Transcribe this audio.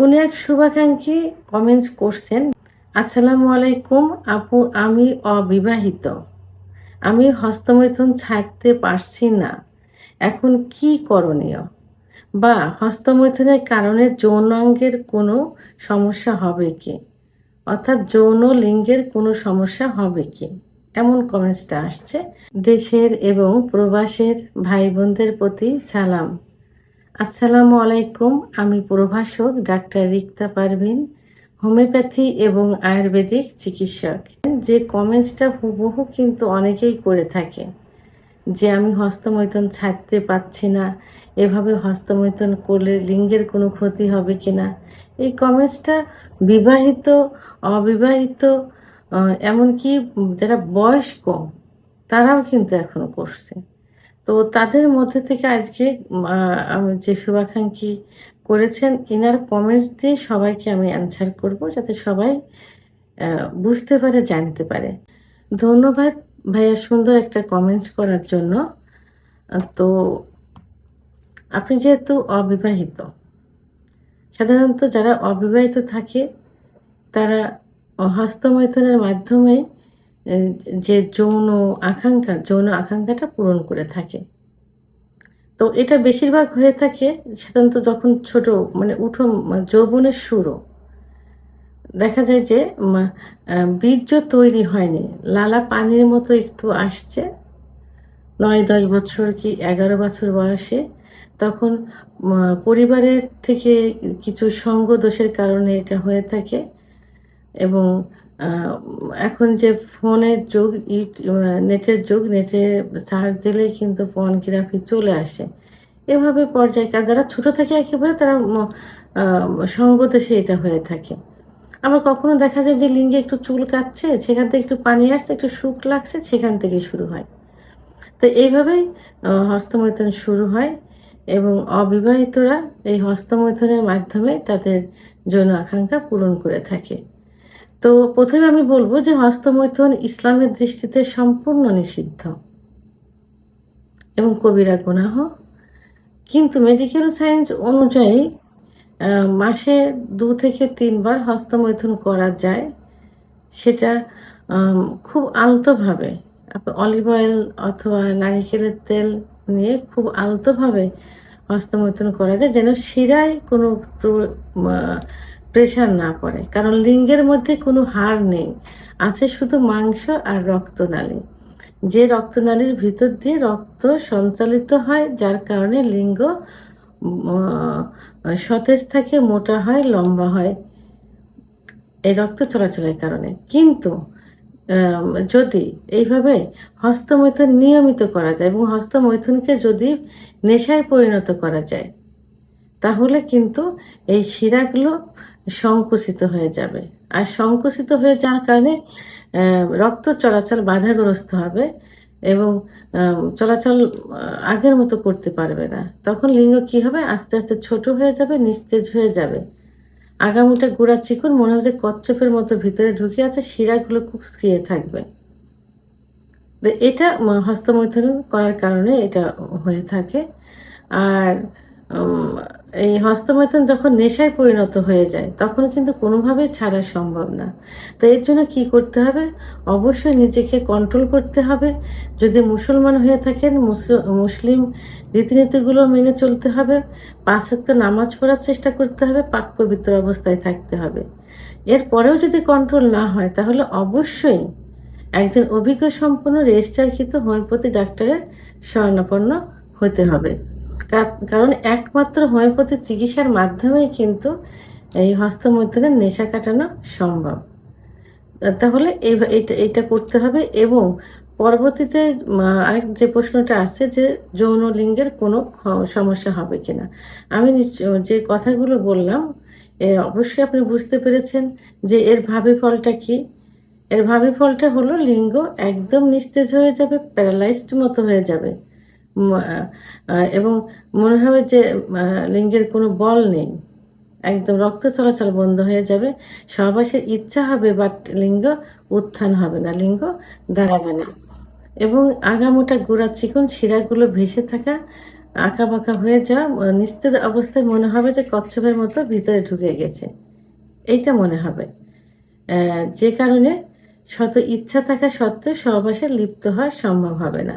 কোন এক শুভাকাঙ্ক্ষী কমেন্টস করছেন, আসসালামু আলাইকুম আপু, আমি অবিবাহিত। আমি হস্তমৈথুন ছাড়তে পারছি না। এখন কি করণীয়? বা, হস্তমৈথুনের কারণে যৌনাঙ্গের কোনো সমস্যা হবে কি? অর্থাৎ যৌন লিঙ্গের কোনো সমস্যা হবে কি? এমন কমেন্টসটা আসছে। দেশের এবং প্রবাসের ভাই বোনদের প্রতি সালাম। আসসালামু আলাইকুম, আমি প্রভাষক ডাক্তার রিক্তা পারভিন, হোমিওপ্যাথি এবং আয়ুর্বেদিক চিকিৎসক। যে কমেন্টসটা হুবহু কিন্তু অনেকেই করে থাকে, যে আমি হস্তমৈথুন ছাড়তে পারছি না, এভাবে হস্তমৈথুন করলে লিঙ্গের কোনো ক্ষতি হবে কি না এই কমেন্টসটা বিবাহিত, অবিবাহিত এমনকি যারা বয়স্ক, তারাও কিন্তু এখনও করছে। তো তাদের মধ্যে থেকে আজকে যে শুভাকাঙ্ক্ষী করেছেন, ইনার কমেন্টস দিয়ে সবাইকে আমি অ্যান্সার করব যাতে সবাই বুঝতে পারে, জানতে পারে। ধন্যবাদ ভাইয়া সুন্দর একটা কমেন্টস করার জন্য। তো আপনি যেহেতু অবিবাহিত, সাধারণত যারা অবিবাহিত থাকে, তারা হস্তমৈথুনের মাধ্যমে যে যৌন আকাঙ্ক্ষা, যৌন আকাঙ্ক্ষাটা পূরণ করে থাকে। তো এটা বেশিরভাগ হয়ে থাকে সাধারণত যখন ছোট মানে উঠো যৌবনের শুরু। দেখা যায় যে বীর্য তৈরি হয়নি। লালা পানির মতো একটু আসছে। নয়, দশ বছর কি এগারো বছর বয়সে তখন পরিবারের থেকে কিছু সঙ্গ দোষের কারণে এটা হয়ে থাকে। এবং এখন যে ফোনের যুগ ইউট- আহ, নেটের যুগ নেটে সার্চ দিলেই কিন্তু পর্নোগ্রাফি চলে আসে। এভাবে পর্যায়ে যারা ছোট থাকে একেবারে তারা আহ, সঙ্গদেশে এটা হয়ে থাকে। আবার কখনো দেখা যায় যে লিঙ্গে একটু চুল কাচ্ছে সেখান থেকে একটু পানি আসছে একটু সুখ লাগছে সেখান থেকে শুরু হয়। তো এইভাবেই হস্তমৈথুন শুরু হয় এবং অবিবাহিতরা এই হস্তমৈথুনের মাধ্যমে তাদের যৌন আকাঙ্ক্ষা পূরণ করে থাকে। তো প্রথমে আমি বলব যে হস্তমৈথুন ইসলামের দৃষ্টিতে সম্পূর্ণ নিষিদ্ধ। এবং কবিরা গুনাহ। কিন্তু মেডিকেল সায়েন্স অনুযায়ী মাসে দু থেকে তিনবার হস্তমৈথুন করা যায়। সেটা খুব আলতোভাবে অলিভ অয়েল অথবা নারিকেলের তেল নিয়ে খুব আলতোভাবে হস্তমৈথুন করা যায়। যেন শিরায় কোনো প্রেশার না পড়ে। কারণ লিঙ্গের মধ্যে কোনো হাড় নেই। আছে শুধু মাংস আর রক্তনালী। যে রক্তনালীর ভিতর দিয়ে রক্ত সঞ্চালিত হয়, যার কারণে লিঙ্গ সতেজ থাকে, মোটা হয়, লম্বা হয়, এই রক্ত চলাচলের কারণে। কিন্তু যদি এইভাবে হস্তমৈথুন নিয়মিত করা যায় এবং হস্তমৈথুনকে যদি নেশায় পরিণত করা যায়, তাহলে কিন্তু এই শিরাগুলো সংকুচিত হয়ে যাবে। আর সংকুচিত হয়ে যাওয়ার কারণে রক্ত চলাচল বাধাগ্রস্ত হবে এবং চলাচল আগের মতো করতে পারবে না। তখন লিঙ্গ কি হবে? আস্তে আস্তে ছোট হয়ে যাবে, নিস্তেজ হয়ে যাবে। আগামুটা গোড়া চিকন, মনে হয় যে কচ্ছপের মতো ভিতরে ঢুকে আছে, শিরাগুলো খুব স্ক্রিয়ে থাকবে। এটা হস্তমৈথুন করার কারণে এটা হয়ে থাকে। আর এই হস্তমৈথুন যখন নেশায় পরিণত হয়ে যায়, তখন কিন্তু কোনোভাবেই ছাড়া সম্ভব না। তো এর জন্য কি করতে হবে? অবশ্যই নিজেকে কন্ট্রোল করতে হবে। যদি মুসলমান হয়ে থাকেন, মুসল- মুসলিম রীতিনীতিগুলো মেনে চলতে হবে। পাঁচ নামাজ পড়ার চেষ্টা করতে হবে, পাক পবিত্র অবস্থায় থাকতে হবে। এরপরেও যদি কন্ট্রোল না হয়, তাহলে অবশ্যই একজন অভিজ্ঞ সম্পন্ন রেজিস্টারকৃত হোমিওপ্যাথি ডাক্তারের শরণাপন্ন হতে হবে। কারণ একমাত্র হোমিওপ্যাথি চিকিৎসার মাধ্যমেই কিন্তু এই হস্তমৈথুনের নেশা কাটানো সম্ভব। তাহলে এটা করতে হবে এবং পরবর্তীতে আরেক যে প্রশ্নটা আসছে যে যৌন লিঙ্গের কোনো সমস্যা হবে কিনা। আমি যে কথাগুলো বললাম এ, অবশ্যই আপনি বুঝতে পেরেছেন যে এর ভাবি ফলটা কি। এর ভাবি ফলটা হলো লিঙ্গ একদম নিস্তেজ হয়ে যাবে প্যারালাইজড মতো হয়ে যাবে। এবং মনে হবে যে লিঙ্গের কোনো বল নেই। একদম রক্ত চলাচল বন্ধ হয়ে যাবে। সহবাসের ইচ্ছা হবে বাট লিঙ্গ উত্থান হবে না। লিঙ্গ দাঁড়াবে না। এবং আগামোটা গোড়া চিকন শিরাগুলো ভেসে থাকা আঁকা বাঁকা হয়ে যাওয়া নিস্তেজ অবস্থায় মনে হবে যে কচ্ছপের মতো ভিতরে ঢুকে গেছে। এইটা মনে হবে। যে কারণে শত ইচ্ছা থাকা সত্ত্বেও সহবাসে লিপ্ত হওয়া সম্ভব হবে না।